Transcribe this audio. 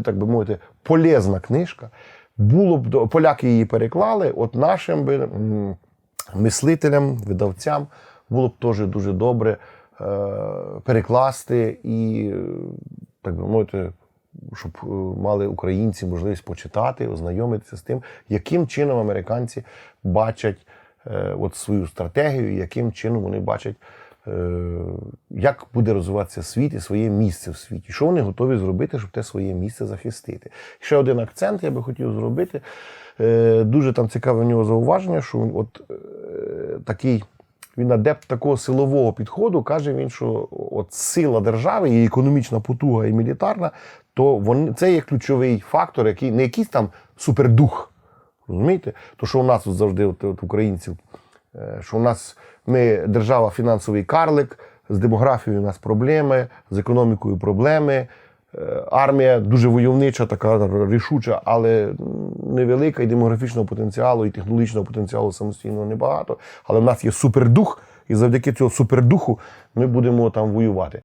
так би мовити, полезна книжка. Було б поляки її переклали. От нашим би мислителям, видавцям було б теж дуже добре е, перекласти і, так би мовити, щоб е, мали українці можливість почитати, ознайомитися з тим, яким чином американці бачать е, от свою стратегію, яким чином вони бачать, як буде розвиватися світ і своє місце в світі. Що вони готові зробити, щоб те своє місце захистити. Ще один акцент я би хотів зробити. Е, Дуже там цікаве в нього зауваження, що от е, такий. Він адепт такого силового підходу. каже він, що от сила держави, і економічна потуга, і мілітарна, то вони, це є ключовий фактор, який не якийсь там супердух. Розумієте? То, що у нас от завжди, от, от українців, е, що у нас ми держава фінансовий карлик, з демографією у нас проблеми, з економікою проблеми. Е, Армія дуже войовнича, така рішуча, але невелика, і демографічного потенціалу, і технологічного потенціалу самостійно небагато. Але в нас є супердух, і завдяки цього супердуху ми будемо там воювати.